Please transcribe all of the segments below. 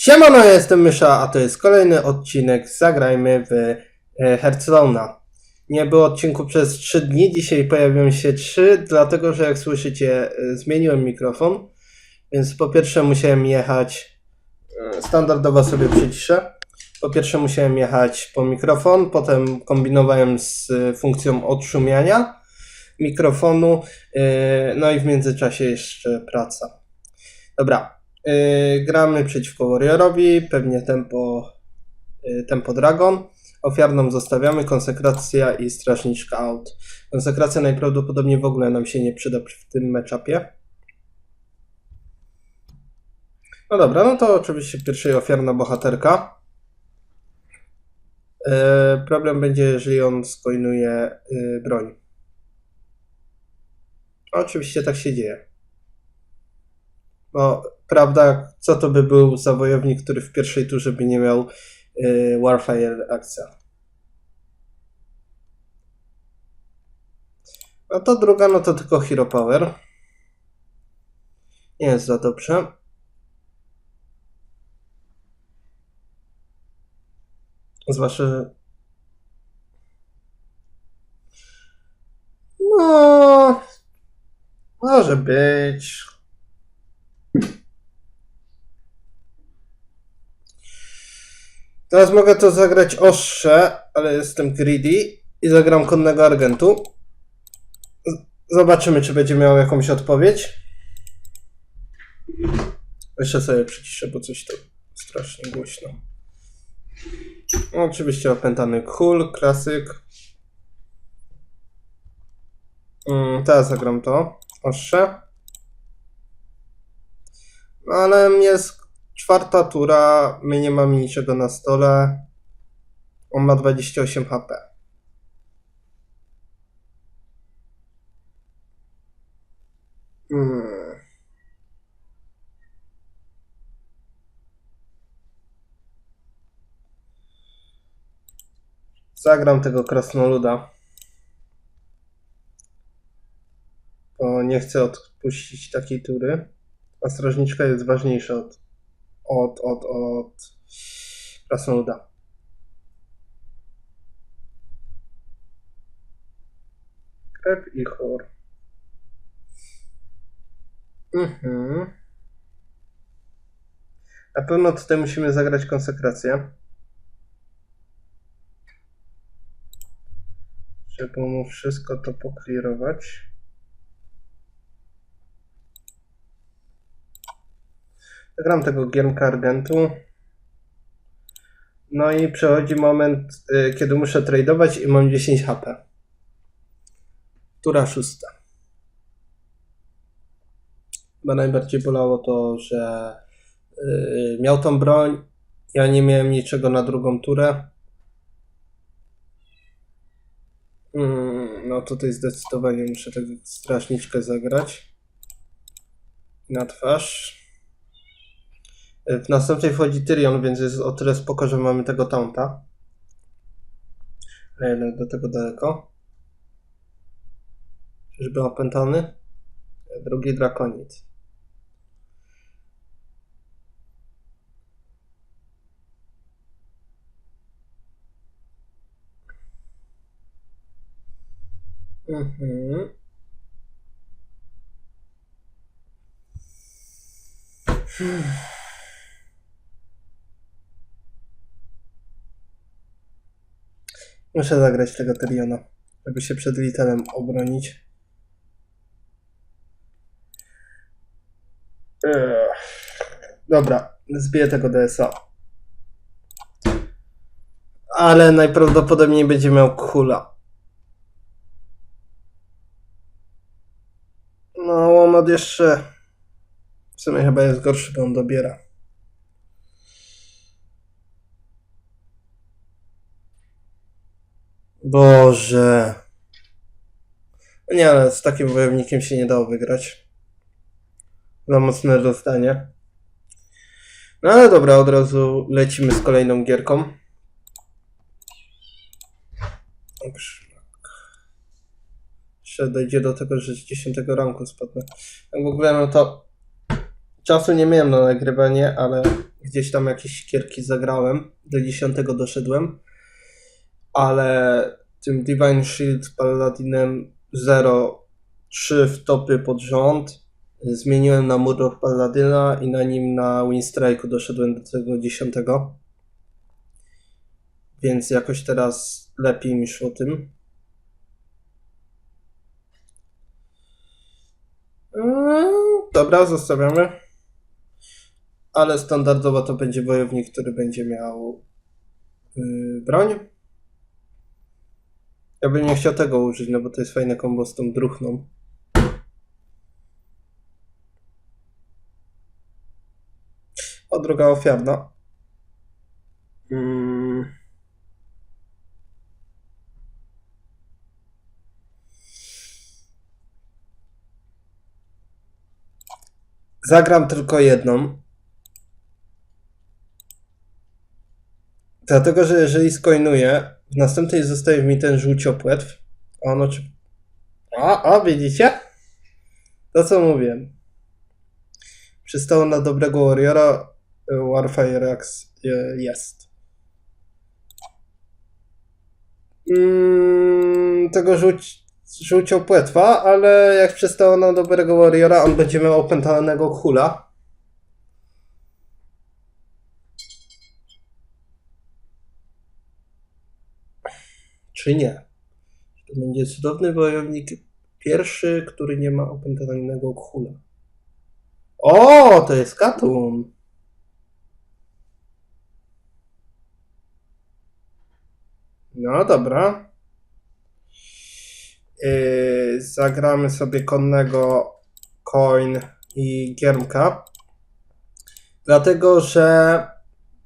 Siemano, ja jestem Mysza, a to jest kolejny odcinek Zagrajmy w e, Hearthstone'a. Nie było odcinku przez 3 dni, dzisiaj pojawią się 3, dlatego że jak słyszycie e, zmieniłem mikrofon, więc po pierwsze musiałem jechać, e, standardowo sobie przyciszę, po pierwsze musiałem jechać po mikrofon, potem kombinowałem z funkcją odszumiania mikrofonu, no i w międzyczasie jeszcze praca. Dobra, Yy, gramy przeciwko Warriorowi, pewnie tempo, yy, tempo Dragon. Ofiarną zostawiamy, konsekracja i strażniczka out. Konsekracja najprawdopodobniej w ogóle nam się nie przyda w tym meczapie. No dobra, no to oczywiście pierwszej ofiarna bohaterka. Yy, problem będzie, jeżeli on skojnuje yy, broń. Oczywiście tak się dzieje. Bo prawda, co to by był za wojownik, który w pierwszej turze by nie miał y, Warfire akcja. No to druga, no to tylko Hero Power. Nie jest za dobrze. Zwłaszcza, że... No... Może być. Teraz mogę to zagrać ostrze, ale jestem greedy i zagram konnego argentu. Zobaczymy, czy będzie miał jakąś odpowiedź. Jeszcze sobie przyciszę, bo coś to strasznie głośno. No, oczywiście opętany kul, klasyk. Mm, teraz zagram to. Ostrze. No ale jest czwarta tura, my nie mamy niczego na stole. On ma 28 HP. Hmm. Zagram tego krasnoluda. Bo nie chcę odpuścić takiej tury. A strażniczka jest ważniejsza od od, od, od krasnoluda. Krew i chor. Mhm. Na pewno tutaj musimy zagrać konsekrację. Żeby mu wszystko to poklirować. Gram tego giermka Argentu. No i przechodzi moment, y, kiedy muszę tradeować i mam 10 HP. Tura szósta. Chyba najbardziej bolało to, że y, miał tą broń, ja nie miałem niczego na drugą turę. Mm, no tutaj zdecydowanie muszę tego strażniczkę zagrać. Na twarz. W następnej wchodzi Tyrion, więc jest o tyle spoko, że mamy tego taunta. Ale jednak do tego daleko. Czyżby opętany? Drugi drakonit. Mhm. Hmm. Muszę zagrać tego Tyriona, żeby się przed Litelem obronić. Dobra, zbiję tego DSA. Ale najprawdopodobniej będzie miał kula. No, łomot jeszcze... W sumie chyba jest gorszy, bo on dobiera. Boże. No Nie, ale z takim wojownikiem się nie dało wygrać. Za mocne dostanie. No ale dobra, od razu lecimy z kolejną gierką. Jeszcze dojdzie do tego, że z 10 ranku spadnę. Tak w ogóle no to Czasu nie miałem na nagrywanie, ale gdzieś tam jakieś kierki zagrałem. Do 10 doszedłem. Ale tym Divine Shield Paladinem 0-3 w topy pod rząd. Zmieniłem na Muror Paladyna i na nim na Winstrike'u doszedłem do tego 10. Więc jakoś teraz lepiej mi szło tym. Mm, Dobra, zostawiamy. Ale standardowo to będzie wojownik, który będzie miał yy, broń. Ja bym nie chciał tego użyć, no bo to jest fajne kombo z tą druchną. O, druga ofiarna. Mm. Zagram tylko jedną. Dlatego, że jeżeli skoinuję, w następnej zostaje mi ten żółciopłetw. A czy... A, a, widzicie? To co mówiłem. Przystało na dobrego warriora. Warfire Axe jest. Mm, tego żółciopłetwa, ale jak przystało na dobrego warriora, on będzie miał opętanego hula. Czy nie? To będzie cudowny wojownik pierwszy, który nie ma opętanego hula. O, to jest Katun. No dobra. Yy, zagramy sobie konnego coin i giermka. Dlatego, że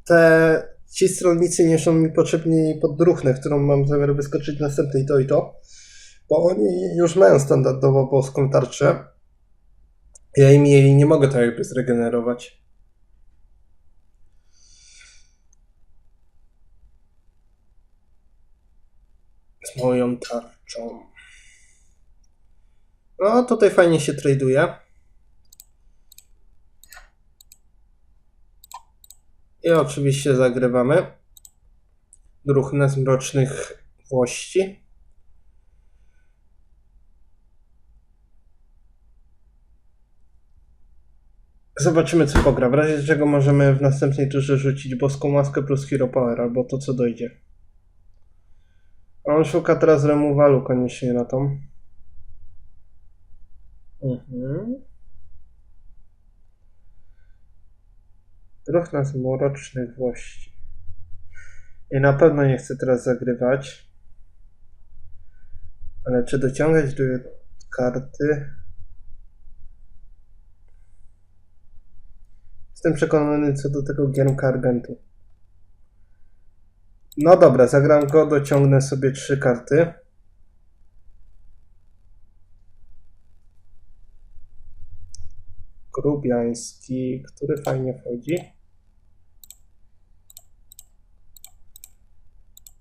te ci stronnicy nie są mi potrzebni pod druchnę, którą mam zamiar wyskoczyć następnej to i to. Bo oni już mają standardowo boską tarczę. Ja im jej nie mogę tak jakby zregenerować. Z moją tarczą. No, tutaj fajnie się traduje. I oczywiście zagrywamy. Druchnę z mrocznych włości. Zobaczymy, co pogra. W razie czego możemy w następnej turze rzucić boską maskę plus Hero Power, albo to, co dojdzie. On szuka teraz remowalu koniecznie na tą. Mhm. Druchna z mrocznych włości. I na pewno nie chcę teraz zagrywać. Ale czy dociągać do karty? Jestem przekonany co do tego giermka Argentu. No dobra, zagram go, dociągnę sobie trzy karty. Grubiański, który fajnie wchodzi.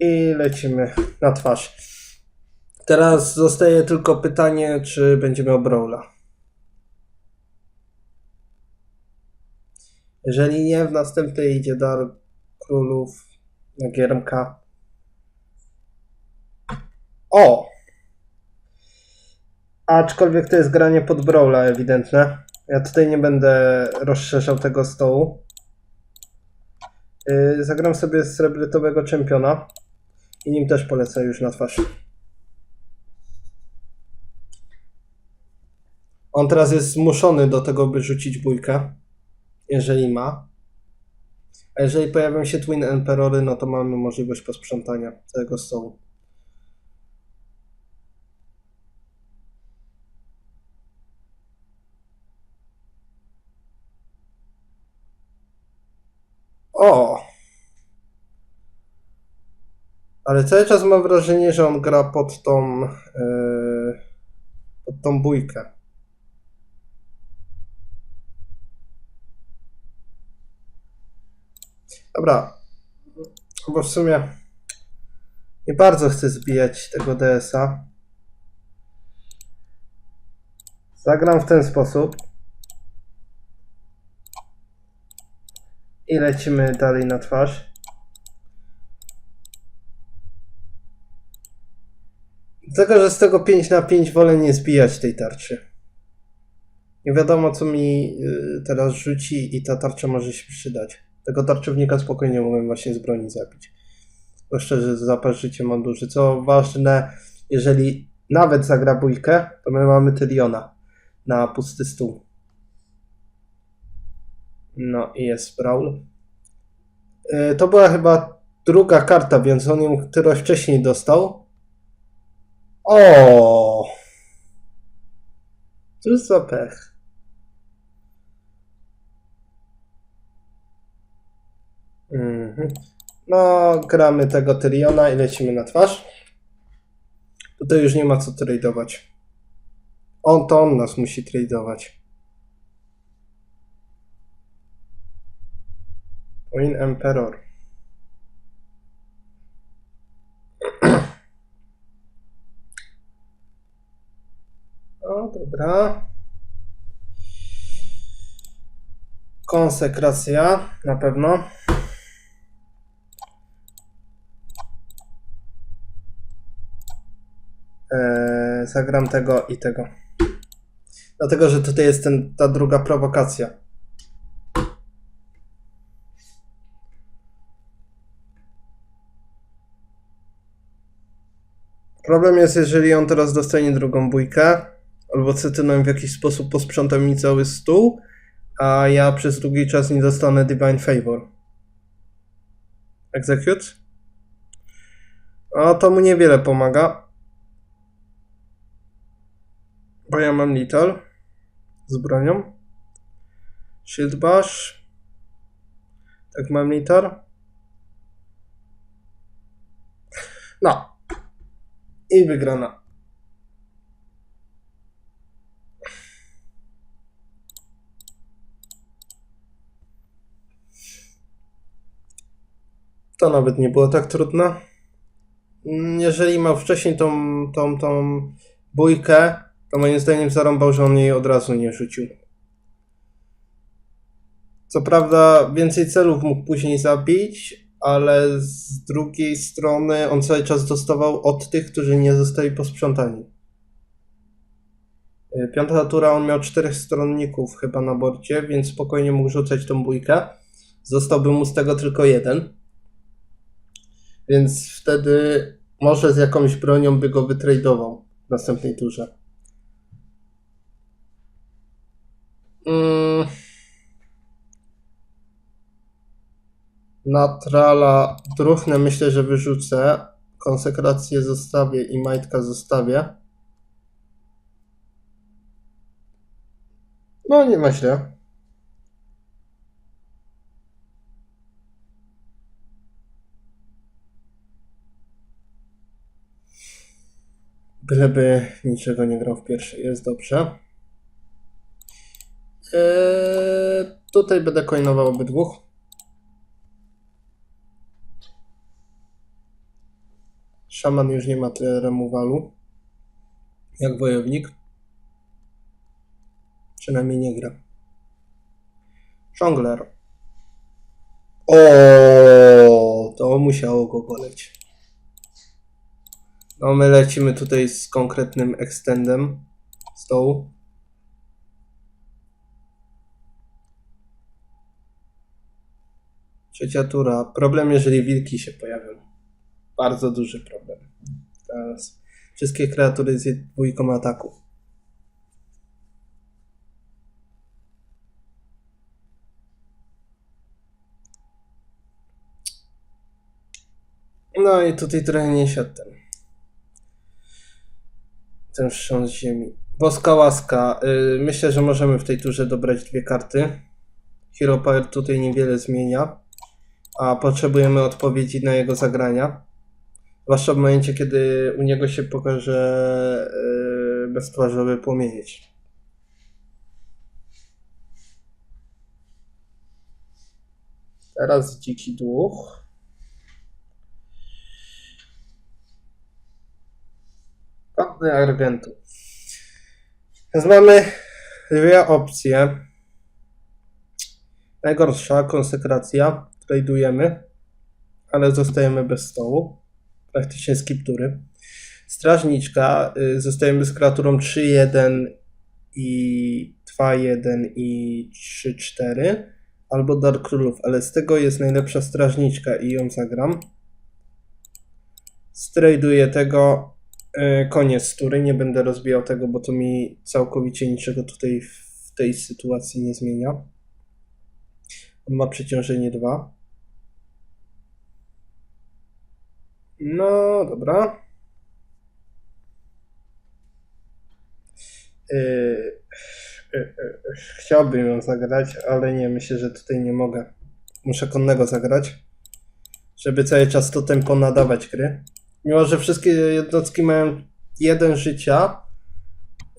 I lecimy na twarz. Teraz zostaje tylko pytanie, czy będzie miał Brawla. Jeżeli nie, w następnej idzie Dar Królów na giermka. O! Aczkolwiek to jest granie pod Brawla ewidentne. Ja tutaj nie będę rozszerzał tego stołu. Yy, zagram sobie srebrytowego czempiona. I nim też polecę już na twarz. On teraz jest zmuszony do tego, by rzucić bójkę. Jeżeli ma. A jeżeli pojawią się Twin Emperory, no to mamy możliwość posprzątania całego stołu. O! Ale cały czas mam wrażenie, że on gra pod tą, yy, pod tą bójkę. Dobra. Bo w sumie nie bardzo chcę zbijać tego DS-a. Zagram w ten sposób. I lecimy dalej na twarz. Dlatego, że z tego 5 na 5 wolę nie zbijać tej tarczy. Nie wiadomo, co mi y, teraz rzuci i ta tarcza może się przydać. Tego tarczownika spokojnie mogłem właśnie z broni zabić. Zwłaszcza, że zapas życia mam duży. Co ważne, jeżeli nawet zagra bójkę, to my mamy Tyliona na pusty stół. No i jest Brawl. Y, To była chyba druga karta, więc on ją któraś wcześniej dostał. O! Cóż za pech. Mhm. No, gramy tego Tyriona i lecimy na twarz. Tutaj już nie ma co tradeować. On to on nas musi tradeować. Win Emperor. O, dobra. Konsekracja, na pewno. Eee, zagram tego i tego. Dlatego, że tutaj jest ten, ta druga prowokacja. Problem jest, jeżeli on teraz dostanie drugą bójkę, albo Cetynem w jakiś sposób posprząta mi cały stół, a ja przez długi czas nie dostanę Divine Favor. Execute? A to mu niewiele pomaga. Bo ja mam Little z bronią. Shield Bash. Tak mam Litar. No. I wygrana. To nawet nie było tak trudne. Jeżeli miał wcześniej tą, tą, tą bójkę, to moim zdaniem zarąbał, że on jej od razu nie rzucił. Co prawda więcej celów mógł później zabić, ale z drugiej strony on cały czas dostawał od tych, którzy nie zostali posprzątani. Y, Piąta tura on miał czterech stronników chyba na borcie, więc spokojnie mógł rzucać tą bójkę. Zostałby mu z tego tylko jeden. Więc wtedy może z jakąś bronią by go wytradował w następnej turze. Mm. Natrala druchnę myślę, że wyrzucę. Konsekrację zostawię i majtka zostawię. No nie ma. Byleby niczego nie grał w pierwszej, jest dobrze. Eee, tutaj będę coinował obydwóch. Szaman już nie ma tyle remowalu. Jak wojownik. Przynajmniej nie gra. Żongler. O, to musiało go boleć. No, my lecimy tutaj z konkretnym extendem stołu. Trzecia tura. Problem, jeżeli wilki się pojawią. Bardzo duży problem. Teraz wszystkie kreatury z dwójką ataku. No i tutaj trochę nie siadł ten. Ten wstrząs ziemi. Boska łaska. Y, myślę, że możemy w tej turze dobrać dwie karty. Hero Power tutaj niewiele zmienia, a potrzebujemy odpowiedzi na jego zagrania. Zwłaszcza w momencie, kiedy u niego się pokaże yy, beztwarzowy płomienieć. Teraz dziki duch. Panny Argentu. Więc mamy dwie opcje. Najgorsza konsekracja. Tradujemy, ale zostajemy bez stołu. Praktycznie skiptury. Strażniczka. y, Zostajemy z kreaturą 3-1 i 2-1 i 3-4. Albo Dark Królów, ale z tego jest najlepsza strażniczka i ją zagram. Straduję tego. Y, Koniec tury. Nie będę rozbijał tego, bo to mi całkowicie niczego tutaj w tej sytuacji nie zmienia. On ma przeciążenie 2. No, dobra. Yy, yy, chciałbym ją zagrać, ale nie, myślę, że tutaj nie mogę. Muszę konnego zagrać, żeby cały czas to tempo nadawać gry. Mimo, że wszystkie jednostki mają jeden życia,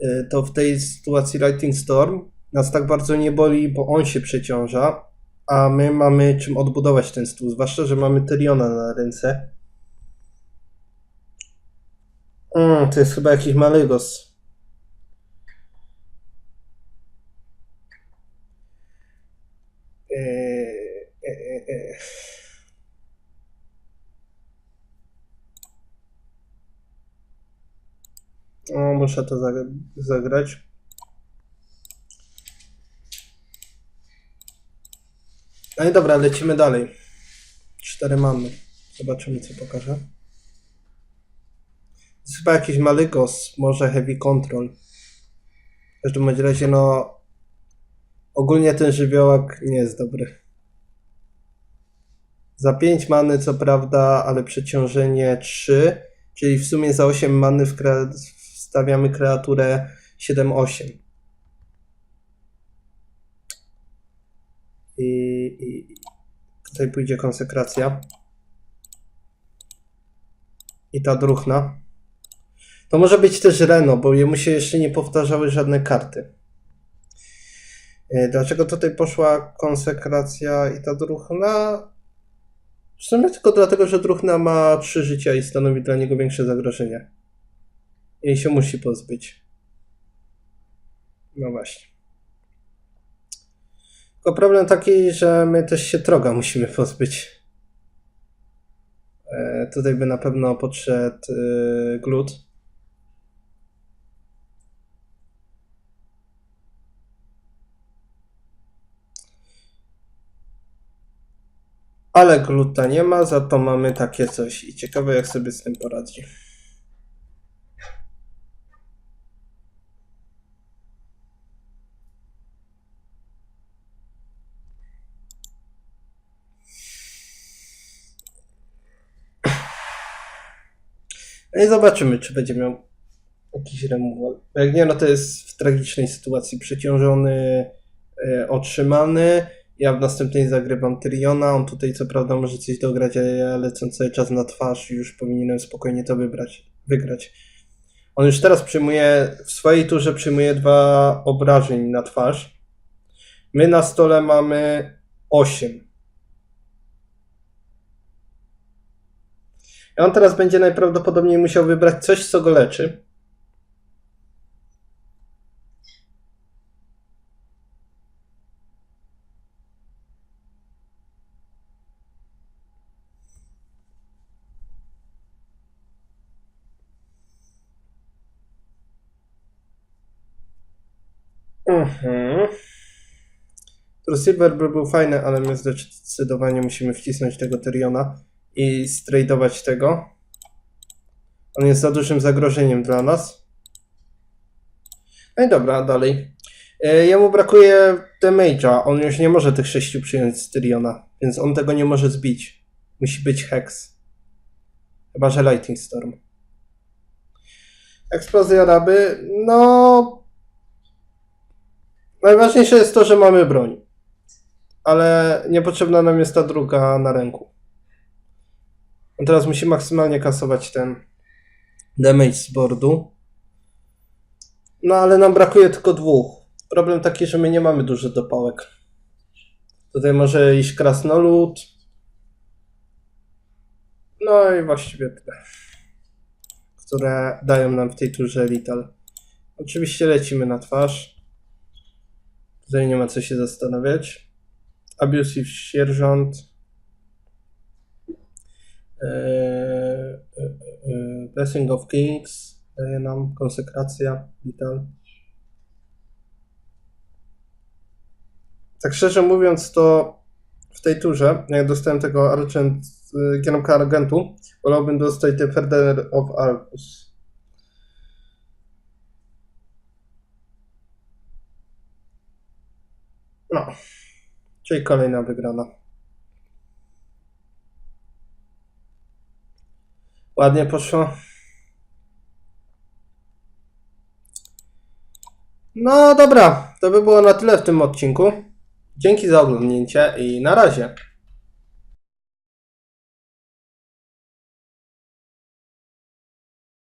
yy, to w tej sytuacji Lightning Storm nas tak bardzo nie boli, bo on się przeciąża, a my mamy czym odbudować ten stół, zwłaszcza, że mamy Tyriona na ręce. Mm, to jest chyba jakiś Malygos. Eee, e, e, e. O, muszę to zagra- zagrać. No i dobra, lecimy dalej. Cztery mamy. Zobaczymy, co pokaże. Jest chyba jakiś Malygos, może Heavy Control. W każdym razie, no... Ogólnie ten żywiołak nie jest dobry. Za 5 many, co prawda, ale przeciążenie 3, czyli w sumie za 8 many wkra- wstawiamy kreaturę 7-8. I, I tutaj pójdzie konsekracja. I ta druhna. To może być też Reno, bo jemu się jeszcze nie powtarzały żadne karty. E, Dlaczego tutaj poszła konsekracja i ta druhna? W sumie tylko dlatego, że druhna ma trzy życia i stanowi dla niego większe zagrożenie. Jej się musi pozbyć. No właśnie. Tylko problem taki, że my też się troga musimy pozbyć. E, tutaj by na pewno podszedł e, glut. Ale gluta nie ma, za to mamy takie coś. I ciekawe, jak sobie z tym poradzi. No i zobaczymy, czy będzie miał jakiś removal. Jak nie, no to jest w tragicznej sytuacji. Przeciążony, e, otrzymany. Ja w następnej zagrywam Tyriona. On tutaj co prawda może coś dograć, ale ja lecę cały czas na twarz już powinienem spokojnie to wybrać, wygrać. On już teraz przyjmuje, w swojej turze przyjmuje dwa obrażeń na twarz. My na stole mamy 8. on teraz będzie najprawdopodobniej musiał wybrać coś, co go leczy. Mhm. Silver by był fajny, ale my zdecydowanie musimy wcisnąć tego Tyriona i stradować tego. On jest za dużym zagrożeniem dla nas. No i dobra, dalej. E, Jemu brakuje damage'a. On już nie może tych sześciu przyjąć z Tyriona, więc on tego nie może zbić. Musi być Hex. Chyba, że Lightning Storm. Eksplozja Raby, no... Najważniejsze jest to, że mamy broń. Ale niepotrzebna nam jest ta druga na ręku. Teraz musi maksymalnie kasować ten damage z boardu. No ale nam brakuje tylko dwóch. Problem taki, że my nie mamy dużo dopałek. Tutaj może iść krasnolud. No i właściwie tyle. Które dają nam w tej turze Lethal. Oczywiście lecimy na twarz. Tutaj nie ma co się zastanawiać. Abusive Sierżant. Eee, e, e, Blessing of Kings. Daje nam konsekracja. Vital. Tak szczerze mówiąc, to w tej turze, jak dostałem tego Argent, kierunka Argentu, wolałbym dostać Defender of Argus. No, czyli kolejna wygrana. Ładnie poszło. No dobra, to by było na tyle w tym odcinku. Dzięki za oglądnięcie i na razie.